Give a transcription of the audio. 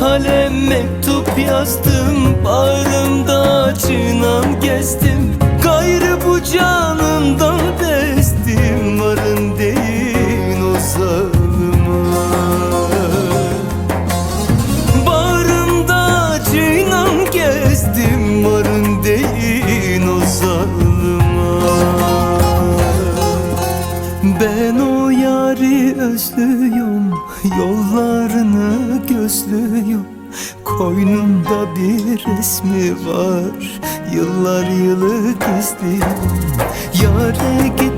kalem mektup yazdım Bağrımda açınan gezdim Gayrı bu canından bezdim Varın deyin o zalıma Bağrımda açınan gezdim Varın deyin o zalıma Ben o yari özlüyorum Yollarını gözlüyorum Koynumda bir resmi var. Yıllar yılı gizliyorum Yare git